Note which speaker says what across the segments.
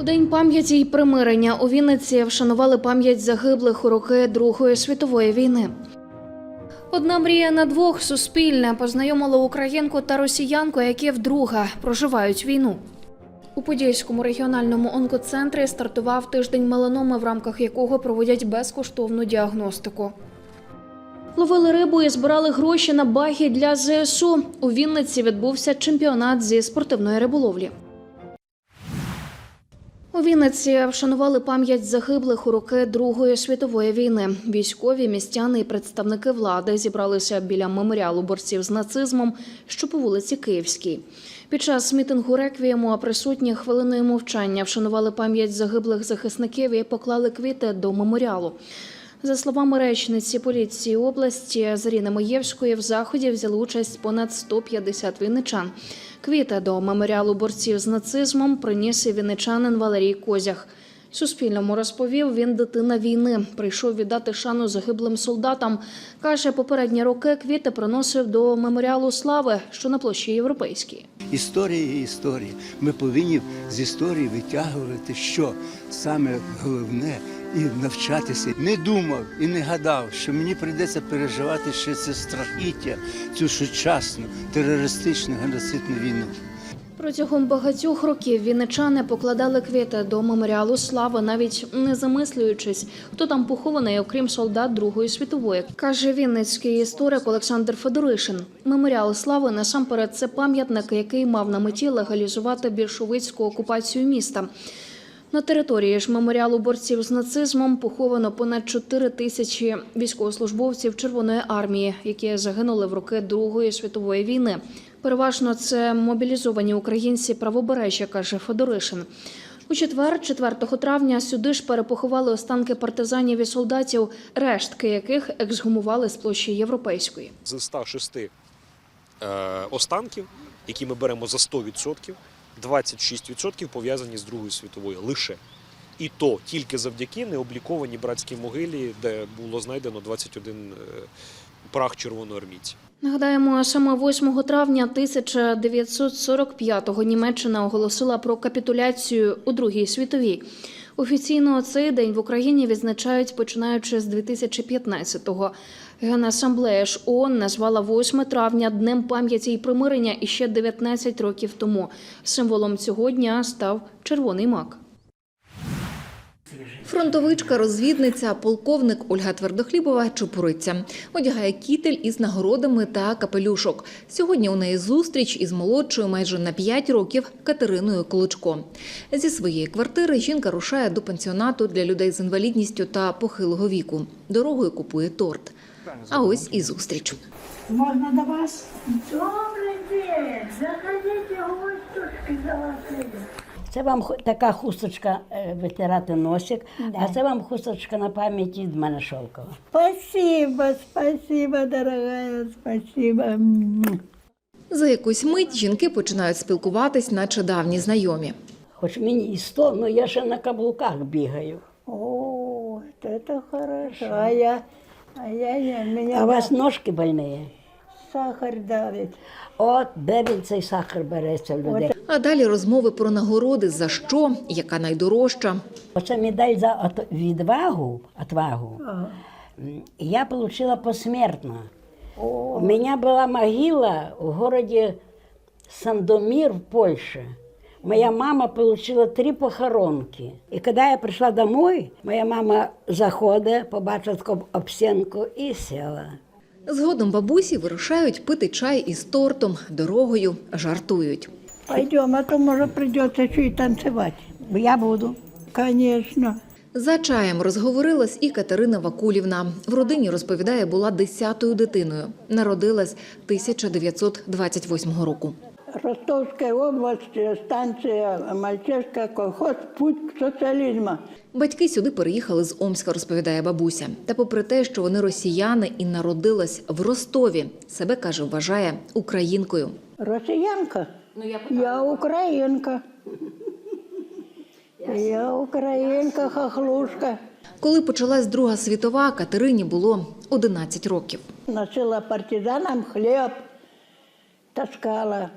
Speaker 1: У день пам'яті й примирення у Вінниці вшанували пам'ять загиблих у роки Другої світової війни. Одна мрія на двох суспільне познайомила українку та росіянку, які вдруге проживають війну. У Подільському регіональному онкоцентрі стартував тиждень меланоми, в рамках якого проводять безкоштовну діагностику. Ловили рибу і збирали гроші на баги для ЗСУ. У Вінниці відбувся чемпіонат зі спортивної риболовлі. У Вінниці вшанували пам'ять загиблих у роки Другої світової війни. Військові, містяни і представники влади зібралися біля меморіалу борців з нацизмом, що по вулиці Київській. Під час мітингу реквієму присутні хвилиною мовчання вшанували пам'ять загиблих захисників і поклали квіти до меморіалу. За словами речниці поліції області Заріни Маєвської, в заході взяли участь понад 150 вінничан. Квіти до меморіалу борців з нацизмом приніс і вінничанин Валерій Козях. Суспільному розповів, він дитина війни. Прийшов віддати шану загиблим солдатам. Каже, попередні роки квіти приносив до меморіалу слави, що на площі Європейській.
Speaker 2: Історія є історія. Ми повинні з історії витягувати, що саме головне, і навчатися. Не думав і не гадав, що мені прийдеться переживати ще це страхіття, цю сучасну терористичну геноцидну війну.
Speaker 1: Протягом багатьох років вінничани покладали квіти до меморіалу слави, навіть не замислюючись, хто там похований, окрім солдат Другої світової, каже вінницький історик Олександр Федоришин. Меморіал слави насамперед це пам'ятник, який мав на меті легалізувати більшовицьку окупацію міста. На території ж меморіалу борців з нацизмом поховано понад 4 тисячі військовослужбовців Червоної армії, які загинули в роки Другої світової війни. Переважно це мобілізовані українці правобережжя, каже Федоришин. У четвер, 4 травня, сюди ж перепоховали останки партизанів і солдатів, рештки яких ексгумували з площі Європейської.
Speaker 3: з 106 е, останків, які ми беремо за 100%, 26% пов'язані з Другою світовою лише. І то тільки завдяки необлікованій братській могилі, де було знайдено 21 е, прах червоноармійців.
Speaker 1: Нагадаємо, саме 8 травня 1945-го Німеччина оголосила про капітуляцію у Другій світовій. Офіційно цей день в Україні відзначають починаючи з 2015-го. Генасамблея ж ООН назвала 8 травня днем пам'яті і примирення і ще 19 років тому. Символом цього дня став червоний мак.
Speaker 4: Фронтовичка, розвідниця, полковник Ольга Твердохлібова чупуриця. Одягає кітель із нагородами та капелюшок. Сьогодні у неї зустріч із молодшою майже на 5 років Катериною Колочко. Зі своєї квартири жінка рушає до пансіонату для людей з інвалідністю та похилого віку. Дорогою купує торт. А ось і зустріч.
Speaker 5: Можно до вас?
Speaker 6: Добрий день! Заходите, гостюшки золотые.
Speaker 5: Це вам така хусточка е, витирати носик, а це вам хусточка на пам'ять від мене шовкова.
Speaker 6: Спасибо, спасибо, дорогая, спасибо.
Speaker 4: За якусь мить жінки починають спілкуватись, наче давні знайомі.
Speaker 5: Хоч мені і сто, але я ще на каблуках бігаю.
Speaker 6: О, это хорошо. А я, а я, я меня
Speaker 5: А у вас ножки больні?
Speaker 6: сахар давит.
Speaker 5: От де він цей сахар береться в людей.
Speaker 4: А далі розмови про нагороди, за що, яка найдорожча.
Speaker 5: Оце медаль за відвагу, отвагу. Я отримала посмертно. У меня была могила в городе Сандомир в Польше. Моя мама получила три похоронки. И когда я пришла домой, моя мама заходить, побачила таку обсенку і села.
Speaker 4: Згодом бабусі вирушають пити чай із тортом, дорогою жартують.
Speaker 6: Пойдем, а то, может, придется еще и танцевать.
Speaker 5: Я буду.
Speaker 6: Конечно.
Speaker 4: За чаєм розговорилась і Катерина Вакулівна. В родині, розповідає, була десятою дитиною. Народилась 1928 року.
Speaker 6: Ростовская область, станция Мальчишка, колхоз, путь к социализму.
Speaker 4: Батьки сюди переїхали з Омська, розповідає бабуся. Та попри те, що вони росіяни і народилась в Ростові, себе каже, вважає українкою.
Speaker 6: Росіянка? Я, українка. Я українка, хохлушка.
Speaker 4: Коли почалась Друга світова, Катерині було 11 років.
Speaker 6: Носила партизанам хліб, таскала.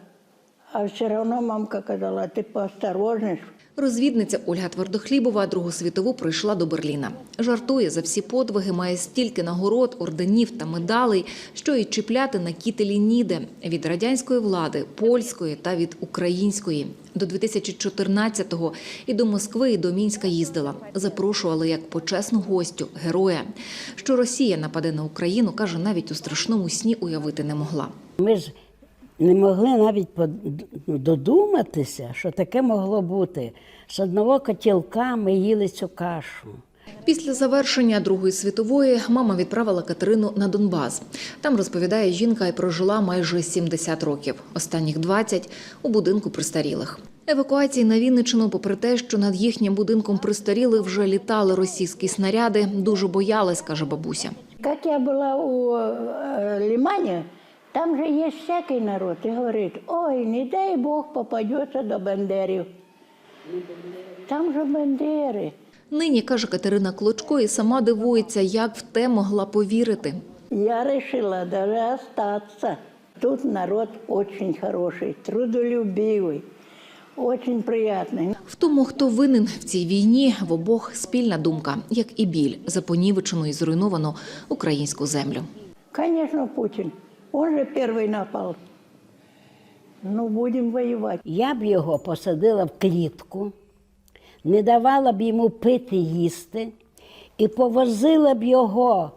Speaker 6: А все одно мамка казала, ти поосторожней.
Speaker 4: Розвідниця Ольга Твердохлібова Другу світову прийшла до Берліна. Жартує за всі подвиги, має стільки нагород, орденів та медалей, що й чіпляти на кітелі ніде від радянської влади, польської та від української. До 2014-го і до Москви, і до Мінська їздила. Запрошували як почесну гостю, героя. Що Росія нападе на Україну, каже, навіть у страшному сні уявити не могла.
Speaker 5: Ми ж не могли навіть под- додуматися, що таке могло бути. З одного котілка ми їли цю кашу.
Speaker 4: Після завершення Другої світової мама відправила Катерину на Донбас. Там розповідає жінка і прожила майже 70 років. Останніх 20 – у будинку престарілих. Евакуації на Вінниччину, попри те, що над їхнім будинком престарілих вже літали російські снаряди, дуже боялась, каже бабуся.
Speaker 6: Как я была у э, Лимане, там же есть всякий народ. И говорит, ой, не дай Бог попадется до Бандерів. Там же Бандери.
Speaker 4: Нині, каже Катерина Клочко, і сама дивується, як в те могла повірити.
Speaker 6: Я решила даже остаться. Тут народ очень хороший, трудолюбивый, очень приятный.
Speaker 4: В тому, хто винен в цій війні, в обох спільна думка, як і біль за понівечену і зруйновану українську землю.
Speaker 6: Конечно, Путин. Он же первый напал. Ну, будем воевать.
Speaker 5: Я б його посадила в клітку, не давала б йому пити їсти і повозила б його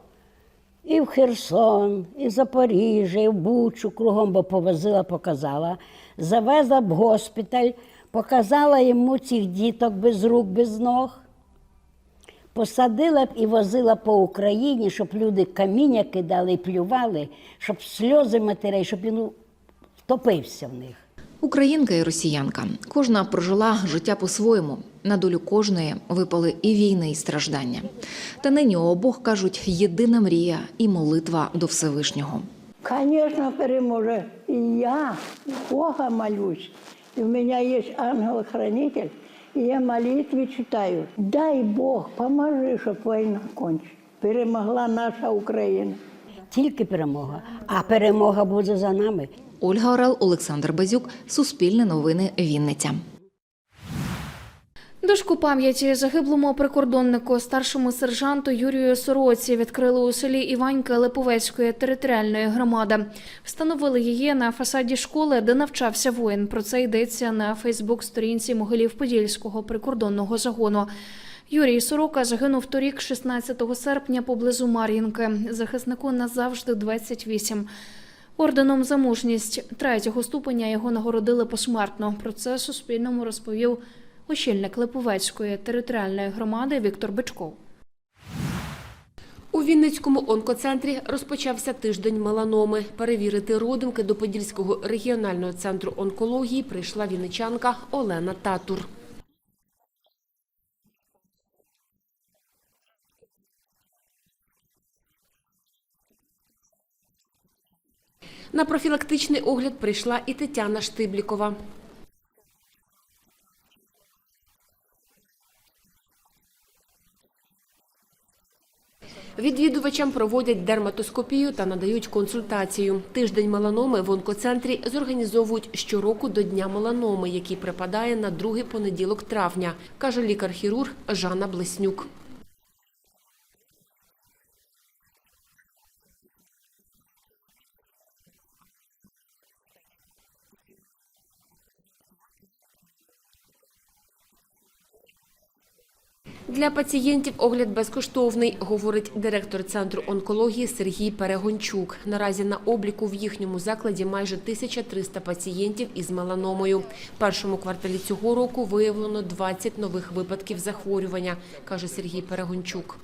Speaker 5: і в Херсон, і в Запоріжжя, і в Бучу, кругом би повозила, показала, завезла б в госпіталь, показала йому цих діток без рук, без ног. Посадила б і возила по Україні, щоб люди каміння кидали і плювали, щоб сльози матерей, щоб він втопився в них.
Speaker 4: Українка і росіянка. Кожна прожила життя по-своєму. На долю кожної випали і війни, і страждання. Та нині у обох кажуть єдина мрія і молитва до Всевишнього.
Speaker 6: Конечно, переможе. И я Бога молюсь. И у меня есть ангел-хранитель, и я молитві читаю. Дай Бог, поможи, щоб війна кончилась. Перемогла наша Україна.
Speaker 5: Тільки перемога, а перемога буде за нами.
Speaker 4: Ольга Орел, Олександр Базюк, Суспільне новини, Вінниця.
Speaker 1: Дошку пам'яті загиблому прикордоннику старшому сержанту Юрію Сороці відкрили у селі Іванька Липовецької територіальної громади. Встановили її на фасаді школи, де навчався воїн. Про це йдеться на Фейсбук-сторінці Могилів-Подільського прикордонного загону. Юрій Сорока загинув торік, 16 серпня, поблизу Мар'їнки. Захиснику назавжди 28. Орденом за мужність третього ступеня його нагородили посмертно. Про це Суспільному розповів очільник Липовецької територіальної громади Віктор Бичков.
Speaker 7: У Вінницькому онкоцентрі розпочався тиждень меланоми. Перевірити родинки до Подільського регіонального центру онкології прийшла вінничанка Олена Татур. На профілактичний огляд прийшла і Тетяна Штиблікова. Відвідувачам проводять дерматоскопію та надають консультацію. Тиждень меланоми в онкоцентрі зорганізовують щороку до Дня меланоми, який припадає на другий понеділок травня, каже лікар-хірург Жанна Блеснюк. Для пацієнтів огляд безкоштовний, говорить директор центру онкології Сергій Перегончук. Наразі на обліку в їхньому закладі майже 1300 пацієнтів із меланомою. Першому кварталі цього року виявлено 20 нових випадків захворювання, каже Сергій Перегончук.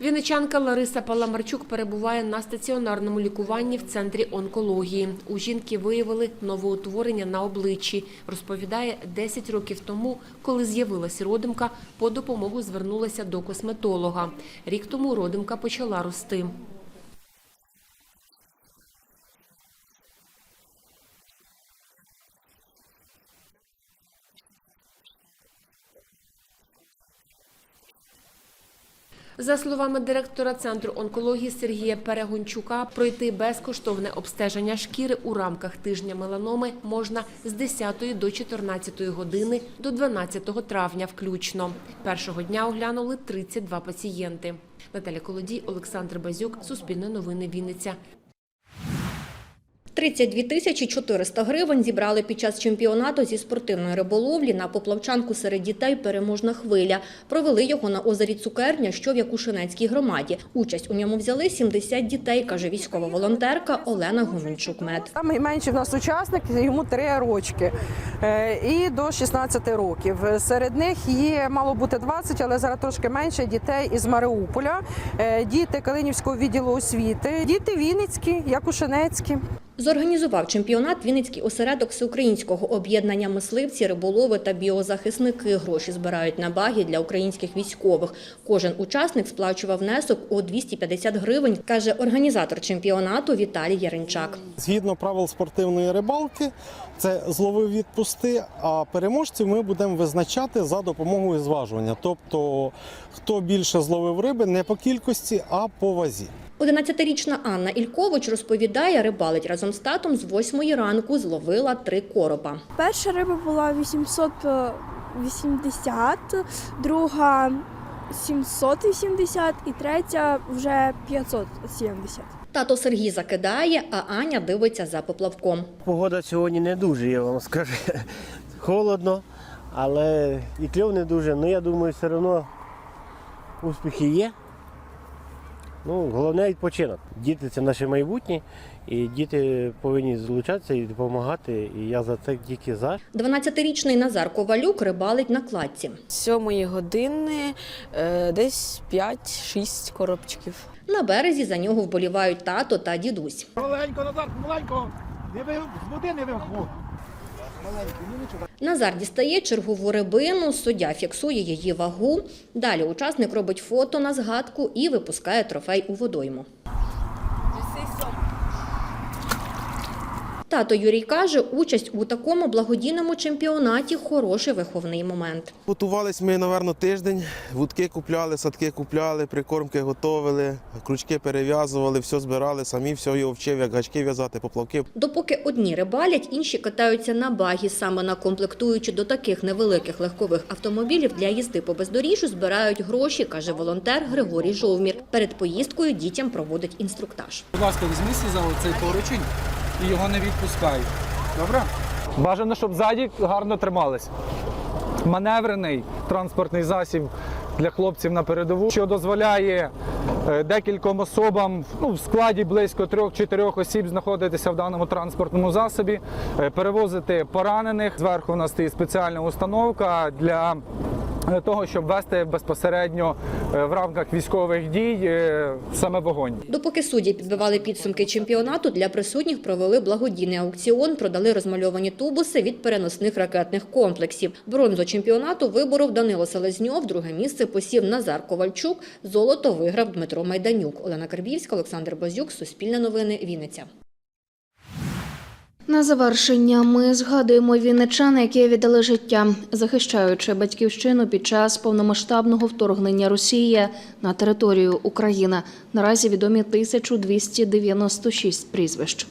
Speaker 7: Вінничанка Лариса Паламарчук перебуває на стаціонарному лікуванні в центрі онкології. У жінки виявили новоутворення на обличчі. Розповідає, 10 років тому, коли з'явилась родимка, по допомогу звернулася до косметолога. Рік тому родимка почала рости. За словами директора центру онкології Сергія Перегончука, пройти безкоштовне обстеження шкіри у рамках тижня меланоми можна з 10 до 14 години до 12 травня включно. Першого дня оглянули 32 пацієнти. Наталя Колодій, Олександр Базюк, Суспільне новини Вінниця.
Speaker 8: 32 тисячі 400 гривень зібрали під час чемпіонату зі спортивної риболовлі на поплавчанку серед дітей «Переможна хвиля». Провели його на озері Цукерня, що в Якушинецькій громаді. Участь у ньому взяли 70 дітей, каже військова волонтерка Олена Гуменчук-Мед.
Speaker 9: Найменший в нас учасник, йому 3 рочки е, і до 16 років. Серед них є, мало бути 20, але зараз трошки менше дітей із Маріуполя, е, діти Калинівського відділу освіти, діти Вінницькі, Якушинецькі.
Speaker 8: Зорганізував чемпіонат Вінницький осередок всеукраїнського об'єднання мисливці, риболови та біозахисники. Гроші збирають на баги для українських військових. Кожен учасник сплачував внесок у 250 гривень, каже організатор чемпіонату Віталій Яринчак.
Speaker 10: Згідно правил спортивної рибалки, це зловив відпусти, а переможців ми будемо визначати за допомогою зважування. Тобто, хто більше зловив риби не по кількості, а по вазі.
Speaker 8: 11-річна Анна Ількович розповідає, рибалить разом з татом з 8 ранку зловила три коропа.
Speaker 11: Перша риба була 880, друга 780 і третя вже 570.
Speaker 8: Тато Сергій закидає, а Аня дивиться за поплавком.
Speaker 12: Погода сьогодні не дуже, я вам скажу. Холодно, але і кльов не дуже. Ну я думаю, все одно успіхи є. Ну, головне відпочинок. Діти це наше майбутнє, і діти повинні залучатися і допомагати. І я за це тільки за.
Speaker 8: 12-річний Назар Ковалюк рибалить на кладці.
Speaker 13: З сьомої години е, десь 5-6 коробчиків.
Speaker 8: На березі за нього вболівають тато та дідусь.
Speaker 14: Маленько, Назар, маленько! Не ви з води не виходь.
Speaker 8: Назар дістає чергову рибину, суддя фіксує її вагу. Далі учасник робить фото на згадку і випускає трофей у водойму. Тато Юрій каже, участь у такому благодійному чемпіонаті хороший виховний момент.
Speaker 15: Готувались ми, напевно, тиждень. Вудки купляли, садки купляли, прикормки готували, крючки перев'язували, все збирали, самі все його вчив, як гачки в'язати, поплавки.
Speaker 8: Допоки одні рибалять, інші катаються на багі. Саме на комплектуючи до таких невеликих легкових автомобілів для їзди по бездоріжжю збирають гроші, каже волонтер Григорій Жовмір. Перед поїздкою дітям проводить інструктаж.
Speaker 14: Будь ласка, візьміться за цей поручень і його не відпускай. Добре? Бажано, щоб ззаді гарно тримались. Маневрений транспортний засіб для хлопців на передову, що дозволяє е, декільком особам ну, в складі близько трьох-чотирьох осіб знаходитися в даному транспортному засобі, е, перевозити поранених. Зверху у нас стоїть спеціальна установка для е, того, щоб вести безпосередньо е, в рамках військових дій е, саме вогонь.
Speaker 8: Допоки судді підбивали підсумки чемпіонату, для присутніх провели благодійний аукціон, продали розмальовані тубуси від переносних ракетних комплексів. Бронзу чемпіонату виборов Данило Селезньов, друге місце посів Назар Ковальчук, золото виграв Дмитро Майданюк. Олена Карбівська, Олександр Базюк, Суспільне новини, Вінниця.
Speaker 1: На завершення ми згадуємо вінничан, які віддали життя, захищаючи батьківщину під час повномасштабного вторгнення Росії на територію України. Наразі відомі 1296 прізвищ.